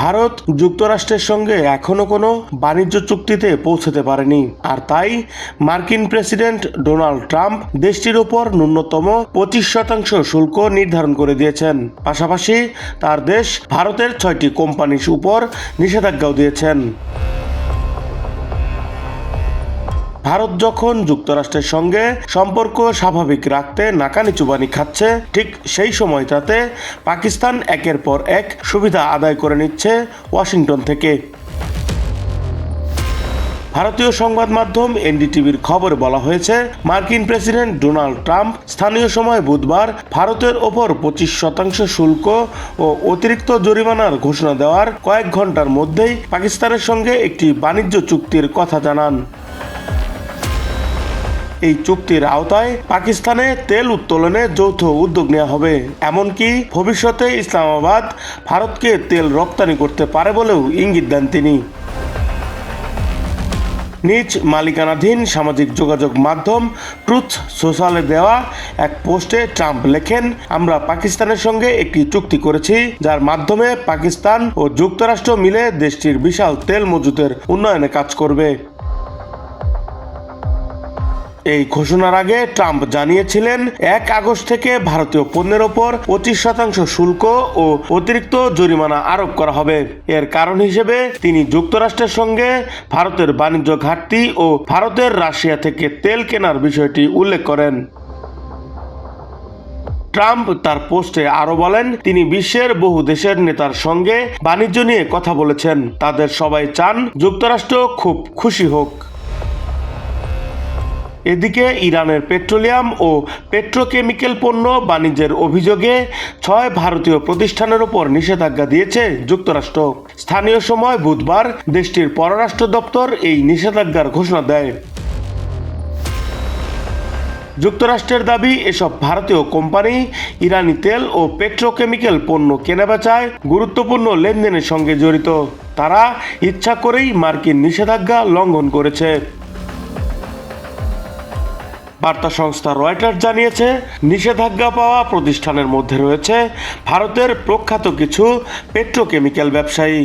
ভারত যুক্তরাষ্ট্রের সঙ্গে এখনও কোনো বাণিজ্য চুক্তিতে পৌঁছতে পারেনি। আর তাই মার্কিন প্রেসিডেন্ট ডোনাল্ড ট্রাম্প দেশটির ওপর ন্যূনতম পঁচিশ শতাংশ শুল্ক নির্ধারণ করে দিয়েছেন। পাশাপাশি তার দেশ ভারতের ছয়টি কোম্পানির উপর নিষেধাজ্ঞাও দিয়েছেন। ভারত যখন যুক্তরাষ্ট্রের সঙ্গে সম্পর্ক স্বাভাবিক রাখতে নাকানি চুবানি খাচ্ছে, ঠিক সেই সময়টাতে পাকিস্তান একের পর এক সুবিধা আদায় করে নিচ্ছে ওয়াশিংটন থেকে। ভারতীয় সংবাদ মাধ্যম এনডিটিভির খবরে বলা হয়েছে, মার্কিন প্রেসিডেন্ট ডোনাল্ড ট্রাম্প স্থানীয় সময় বুধবার ভারতের ওপর পঁচিশ শতাংশ শুল্ক ও অতিরিক্ত জরিমানার ঘোষণা দেওয়ার কয়েক ঘণ্টার মধ্যেই পাকিস্তানের সঙ্গে একটি বাণিজ্য চুক্তির কথা জানান। এই চুক্তির আওতায় পাকিস্তানে তেল উত্তোলনে যৌথ উদ্যোগ নেওয়া হবে। এমনকি ভবিষ্যতে ইসলামাবাদ ভারতকে তেল রপ্তানি করতে পারে বলেও ইঙ্গিত দেন তিনি। নিজ মালিকানাধীন সামাজিক যোগাযোগ মাধ্যম ট্রুথ সোশ্যালে দেওয়া এক পোস্টে ট্রাম্প লেখেন, আমরা পাকিস্তানের সঙ্গে একটি চুক্তি করেছি, যার মাধ্যমে পাকিস্তান ও যুক্তরাষ্ট্র মিলে দেশটির বিশাল তেল মজুতের উন্নয়নে কাজ করবে। এই ঘোষণার আগে ট্রাম্প জানিয়েছিলেন, এক আগস্ট থেকে ভারতীয় পণ্যের ওপর পঁচিশ শতাংশ শুল্ক ও অতিরিক্ত জরিমানা আরোপ করা হবে। এর কারণ হিসেবে তিনি যুক্তরাষ্ট্রের সঙ্গে ভারতের বাণিজ্য ঘাটতি ও ভারতের রাশিয়া থেকে তেল কেনার বিষয়টি উল্লেখ করেন। ট্রাম্প তার পোস্টে আরও বলেন, তিনি বিশ্বের বহু দেশের নেতার সঙ্গে বাণিজ্য নিয়ে কথা বলেছেন। তাদের সবাই চান যুক্তরাষ্ট্র খুব খুশি হোক। এদিকে ইরানের পেট্রোলিয়াম ও পেট্রোকেমিক্যাল পণ্য বাণিজ্যের অভিযোগে ছয় ভারতীয় প্রতিষ্ঠানের ওপর নিষেধাজ্ঞা দিয়েছে যুক্তরাষ্ট্র। স্থানীয় সময় বুধবার দেশটির পররাষ্ট্র দপ্তর এই নিষেধাজ্ঞার ঘোষণা দেয়। যুক্তরাষ্ট্রের দাবি, এসব ভারতীয় কোম্পানি ইরানি তেল ও পেট্রোকেমিক্যাল পণ্য কেনাবেচায় গুরুত্বপূর্ণ লেনদেনের সঙ্গে জড়িত। তারা ইচ্ছা করেই মার্কিন নিষেধাজ্ঞা লঙ্ঘন করেছে। বার্তা সংস্থা রয়টার্স জানিয়েছে নিষেধাজ্ঞা পাওয়া প্রতিষ্ঠানের মধ্যে রয়েছে ভারতের প্রখ্যাত কিছু পেট্রোকেমিক্যাল ব্যবসায়ী।